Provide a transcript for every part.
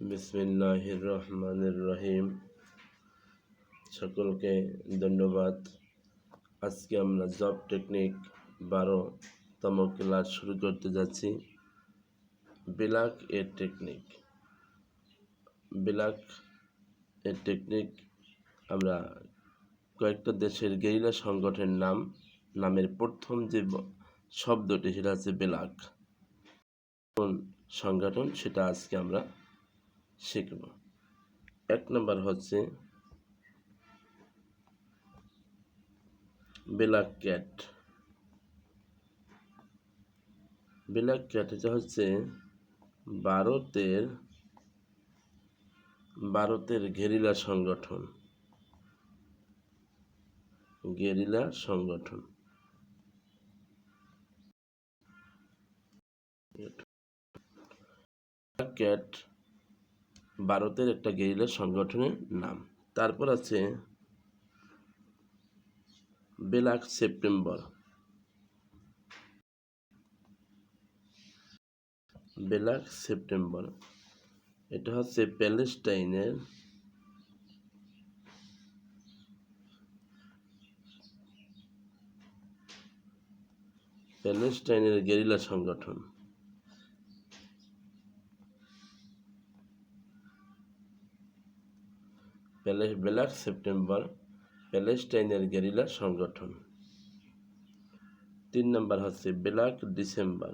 বিসমিল্লাহির রহমানির রহিম সকলকে ধন্যবাদ। আজকে আমরা জব টেকনিক বারোতম ক্লাস শুরু করতে যাচ্ছি। বিলাক এর টেকনিক। বিলাক এর টেকনিক আমরা কয়েকটা দেশের গেরিলা সংগঠনের নাম, নামের প্রথম যে শব্দটি সেটা হচ্ছে বেলাক। কোন সংগঠন? সেটা আজকে আমরা শিখব এক নম্বর হচ্ছে বেলাক ক্যাট বেলাক ক্যাট এটা হচ্ছে ভারতের ভারতের গেরিলা সংগঠন। গেরিলা সংগঠন। ক্যাট ভারতের একটা গেরিলা সংগঠনের নাম। তারপর আছে বেলাক সেপ্টেম্বর। Black September. এটা হচ্ছে প্যালেস্টাইনের প্যালেস্টাইনের গেরিলা সংগঠন। প্যালে বেলাক সেপ্টেম্বর প্যালেস্টাইনের গেরিলা সংগঠন। তিন নম্বর হচ্ছে বেলাক ডিসেম্বর।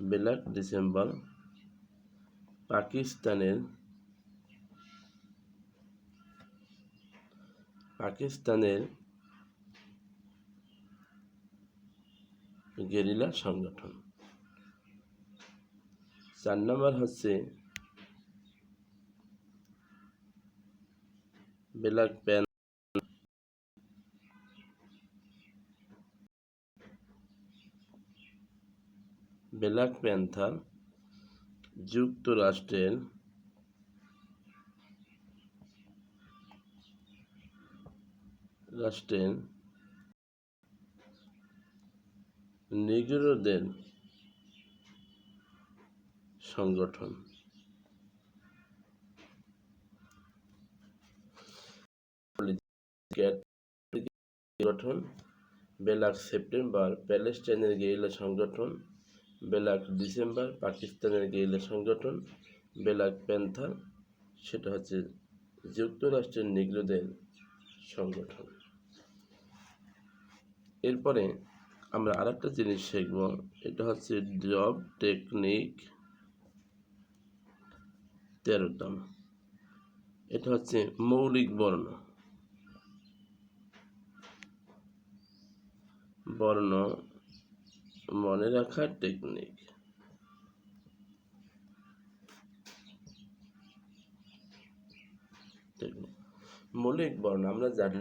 Black December. পাকিস্তানের পাকিস্তানের গেরিলা সংগঠন। চার নম্বর হচ্ছে ব্ল্যাক প্যান ব্ল্যাক প্যান্থার যুক্তরাষ্ট্রের রাষ্ট্রের নিগ্রোদের সংগঠন। সংগঠন, বেলাক সেপ্টেম্বর, প্যালেস্টাইনের গেরিলা সংগঠন, বেলাক ডিসেম্বর, পাকিস্তানের গেরিলা সংগঠন, বেলাক প্যান্থার সেটা হচ্ছে যুক্তরাষ্ট্রের নিগ্রোদের সংগঠন। এরপরে আমরা আরেকটা জিনিস শিখব, এটা হচ্ছে জব টেকনিক তেরোতম। এটা হচ্ছে মৌলিক বর্ণ। বর্ণ, মনে রাখার টেকনিক। মৌলিক বর্ণ, আমরা জানি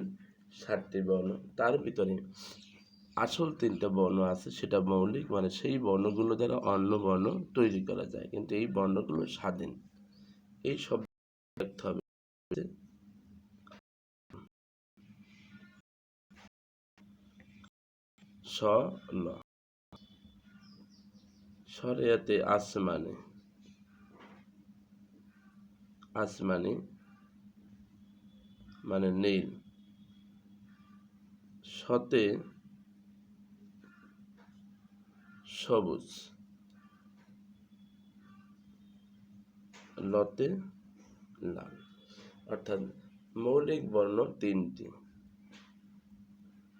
ষাটটি বর্ণ। তার ভিতরে আসল তিনটা বর্ণ আছে, সেটা মৌলিক মানে সেই বর্ণগুলো দ্বারা অন্য বর্ণ তৈরি করা যায়। কিন্তু এই বর্ণগুলো স্বাধীন। এই সব দেখতে হবে। স সরেয়াতে আসমানে। আসমানি মানে নীল। সতে সবুজ। লতে লাল। অর্থাৎ মৌলিক বর্ণ তিনটি।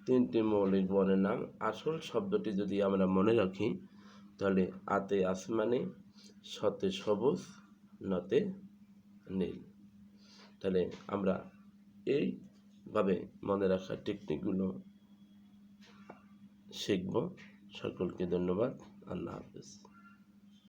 তিনটি মৌলিক বর্ণের নাম। আসল শব্দটি যদি আমরা মনে রাখি, তাহলে আতে আসমানি, সতে সবুজ, নতে নীল। তাহলে আমরা এইভাবে মনে রাখার টেকনিকগুলো শিখব। সকলকে ধন্যবাদ। আল্লাহ হাফেজ।